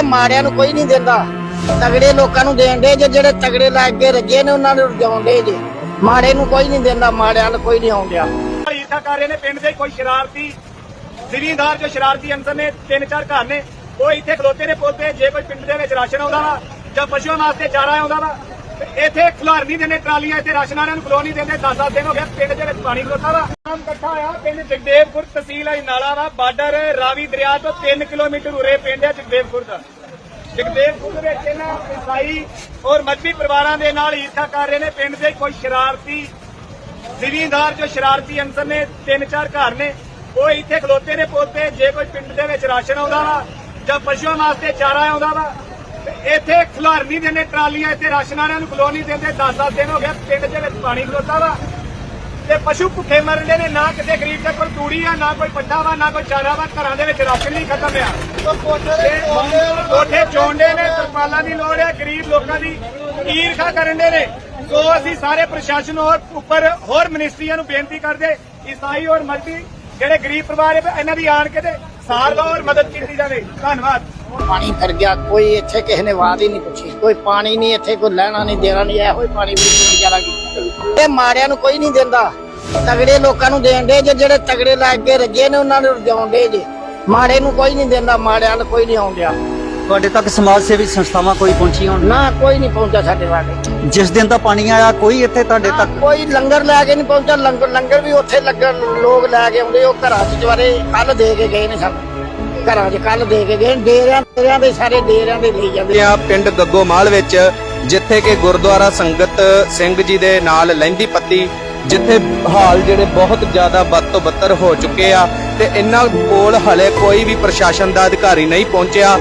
ਇਹ ਮਾੜਿਆਂ ਨੂੰ ਕੋਈ ਨਹੀਂ ਦਿੰਦਾ। ਤਗੜੇ ਲੋਕਾਂ ਨੂੰ ਦੇਣ ਦੇ ਜੇ, ਜਿਹੜੇ ਤਗੜੇ ਲੱਗ ਕੇ ਰੱਜੇ ਨੇ, ਉਹਨਾਂ ਨੂੰ ਰਜਾਉਣ ਦੇ ਜੇ। ਮਾੜੇ ਨੂੰ ਕੋਈ ਨਹੀਂ ਦਿੰਦਾ, ਮਾੜਿਆਂ ਨੂੰ ਕੋਈ ਨਹੀਂ ਆਉਂਦਿਆ। ਈਰਖਾ ਕਰ ਰਹੇ ਨੇ ਪਿੰਡ ਦੇ ਕੋਈ ਸ਼ਰਾਰਤੀ, ਜ਼ਿਮੀਂਦਾਰ ਜੋ ਸ਼ਰਾਰਤੀ ਅੰਦਰ ਨੇ, ਤਿੰਨ ਚਾਰ ਘਰ ਨੇ, ਉਹ ਇੱਥੇ ਖਲੋਤੇ ਨੇ ਪੁੱਲ ਜੇ ਕੋਈ ਪਿੰਡ ਦੇ ਵਿੱਚ ਰਾਸ਼ਨ ਆਉਂਦਾ ਵਾ ਜਾਂ ਪਸ਼ੂਆਂ ਵਾਸਤੇ ਚਾਰਾ ਆਉਂਦਾ ਵਾ ਇੱਥੇ ਖੁਲਾਰ ਨਹੀਂ ਦਿੰਦੇ, ਟਰਾਲੀਆਂ ਇੱਥੇ ਰਾਸ਼ਨ ਨੂੰ ਖਲੋ ਨਹੀਂ ਦਿੰਦੇ 10-10 ਦਿਨ ਹੋ ਗਿਆ ਪਿੰਡ ਦੇ ਵਿੱਚ ਪਾਣੀ ਖਲੋਤਾ ਵਾ। ਨਾਮ ਇਕੱਠਾ ਹੋਇਆ, ਪਿੰਡ ਜਗਦੇਵਪੁਰ ਤਹਿਸੀਲ ਹੈ ਨਾਲਾ ਵਾ, ਬਾਰਡਰ ਰਾਵੀ ਦਰਿਆ ਤੋਂ 3 ਕਿਲੋਮੀਟਰ ਉਰੇ ਪਿੰਡ ਹੈ ਜਗਦੇਵਪੁਰ ਦਾ। ਜਗਦੇਵਪੁਰ ਦੇ ਵਿੱਚ ਇਹਨਾਂ ਈਸਾਈ ਔਰ ਮੱਛੀ ਪਰਿਵਾਰਾਂ ਦੇ ਨਾਲ ਈਰਖਾ ਕਰ ਰਹੇ ਨੇ, ਪਿੰਡ ਦੇ ਕੋਈ ਸ਼ਰਾਰਤੀ ਜ਼ਿਮੀਂਦਾਰ ਜੋ ਸ਼ਰਾਰਤੀ ਅੰਸਰ ਨੇ, ਤਿੰਨ ਚਾਰ ਘਰ ਨੇ, ਉਹ ਇੱਥੇ ਖਲੋਤੇ ਨੇ ਪੋਤੇ ਜੇ ਕੋਈ ਪਿੰਡ ਦੇ ਵਿੱਚ ਰਾਸ਼ਨ ਆਉਂਦਾ ਵਾ ਜਾਂ ਪਸ਼ੂਆਂ ਵਾਸਤੇ ਚਾਰਾ ਆਉਂਦਾ ਵਾ ਇੱਥੇ ਖੁਲਾਰ ਨਹੀਂ ਦਿੰਦੇ ਟਰਾਲੀਆਂ ਇੱਥੇ ਰਾਸ਼ਨ ਵਾਲਿਆਂ ਨੂੰ ਖਲੋ ਨਹੀਂ ਦਿੰਦੇ। 10-10 ਦਿਨ ਹੋ ਗਿਆ ਪਿੰਡ ਦੇ ਵਿੱਚ ਪਾਣੀ ਖਲੋਤਾ ਵਾ। ਤੇ ਪਸ਼ੂ ਭੁੱਖੇ ਮਰਦੇ ਨੇ ਨਾ ਕਿਸੇ ਗਰੀਬ ਦੇ ਕੋਲ ਤੂੜੀ ਆ ਨਾ ਕੋਈ ਪੱਠਾ ਵਾ ਨਾ ਕੋਈ ਚਾਰਾ ਵਾ ਘਰਾਂ ਦੇ ਵਿੱਚ ਰਾਸ਼ਨ ਨਹੀਂ ਖਤਮ ਆ ਕੋਠੇ ਚੋਂਡੇ ਨੇ ਤਰਪਾਲਾਂ ਦੀ ਲੋੜ ਹੈ ਗਰੀਬ ਲੋਕਾਂ ਦੀ ਈਰਖਾ ਕਰਨ ਦੇ ਨੇ। ਸੋ ਅਸੀਂ ਸਾਰੇ ਪ੍ਰਸ਼ਾਸਨ ਔਰ ਉੱਪਰ ਹੋਰ ਮਿਨਿਸਟਰੀਆਂ ਨੂੰ ਬੇਨਤੀ ਕਰਦੇ ਈਸਾਈ ਔਰ ਮਲਟੀ ਜਿਹੜੇ ਗਰੀਬ ਪਰਿਵਾਰ ਇਹਨਾਂ ਦੀ ਆਣ ਕੇ ਤੇ ਸਾਰ ਲਓ ਔਰ ਮਦਦ ਕੀਤੀ ਜਾਵੇ। ਧੰਨਵਾਦ। ਪਾਣੀ ਫਿਰ ਗਿਆ ਕੋਈ ਇੱਥੇ ਕਿਸੇ ਨੇ ਬਾਤ ਹੀ ਨਹੀਂ ਪੁੱਛੀ ਕੋਈ ਪਾਣੀ ਨਹੀਂ ਇੱਥੇ ਕੋਈ ਲੈਣਾ ਨਹੀਂ ਦੇਣਾ ਨਹੀਂ ਇਹੋ ਹੀ ਪਾਣੀ ਵੀ ਗੁਜ਼ਾਰਾ ਕੀਤਾ ਇਹ ਮਾੜਿਆਂ ਨੂੰ ਕੋਈ ਨਹੀਂ ਦਿੰਦਾ। ਤਗੜੇ ਲੋਕਾਂ ਨੂੰ ਦੇਣ ਦੇ ਜੇ ਜਿਹੜੇ ਤਗੜੇ ਲੱਗ ਕੇ ਰੱਜੇ ਨੇ ਉਹਨਾਂ ਨੂੰ ਰਜਾਉਣ ਦੇ ਜੇ। ਮਾੜੇ ਨੂੰ ਕੋਈ ਨਹੀਂ ਦਿੰਦਾ ਮਾੜਿਆਂ ਨੂੰ ਕੋਈ ਨਹੀਂ ਆਉਂਦਿਆ ਤੁਹਾਡੇ ਤੱਕ ਸਮਾਜ ਸੇਵੀ ਸੰਸਥਾਵਾਂ ਕੋਈ ਪਹੁੰਚੀਆਂ ਹੋਣ? ਨਾ ਕੋਈ ਨਹੀਂ ਪਹੁੰਚਾ ਸਾਡੇ ਵਾਲੇ। ਜਿਸ ਦਿਨ ਦਾ ਪਾਣੀ ਆਇਆ ਕੋਈ ਇੱਥੇ ਤੁਹਾਡੇ ਤੱਕ? ਕੋਈ ਲੰਗਰ ਲੈ ਕੇ ਨਹੀਂ ਪਹੁੰਚਾ ਲੰਗਰ ਲੰਗਰ ਵੀ ਉੱਥੇ ਲੱਗਣ ਲੋਕ ਲੈ ਕੇ ਆਉਂਦੇ ਉਹ ਘਰਾਂ 'ਚ ਜਵਾਰੇ ਕੱਲ ਦੇ ਕੇ ਗਏ ਨੇ ਸਾਨੂੰ। ਘਰਾਂ 'ਚ ਕੱਲ ਦੇ ਕੇ ਗਏ, ਡੇਰਿਆਂ ਡੇਰਿਆਂ ਦੇ ਸਾਰੇ ਡੇਰਿਆਂ ਦੇ ਲਈ ਜਾਂਦੇ। ਆ ਪਿੰਡ ਗੱਗੋਮਾਲ ਵਿੱਚ, ਜਿੱਥੇ ਕਿ ਗੁਰਦੁਆਰਾ ਸੰਗਤ ਸਿੰਘ ਜੀ ਦੇ ਨਾਲ ਲਹਿੰਦੀ ਪੱਤੀ, ਜਿੱਥੇ ਹਾਲ ਜਿਹੜੇ ਬਹੁਤ ਜ਼ਿਆਦਾ ਵੱਧ ਤੋਂ ਬੱਤਰ ਹੋ ਚੁੱਕੇ ਆ, ਤੇ ਇਹਨਾਂ ਕੋਲ ਹਲੇ ਕੋਈ ਵੀ ਪ੍ਰਸ਼ਾਸਨ ਦਾ ਅਧਿਕਾਰੀ ਨਹੀਂ ਪਹੁੰਚਿਆ।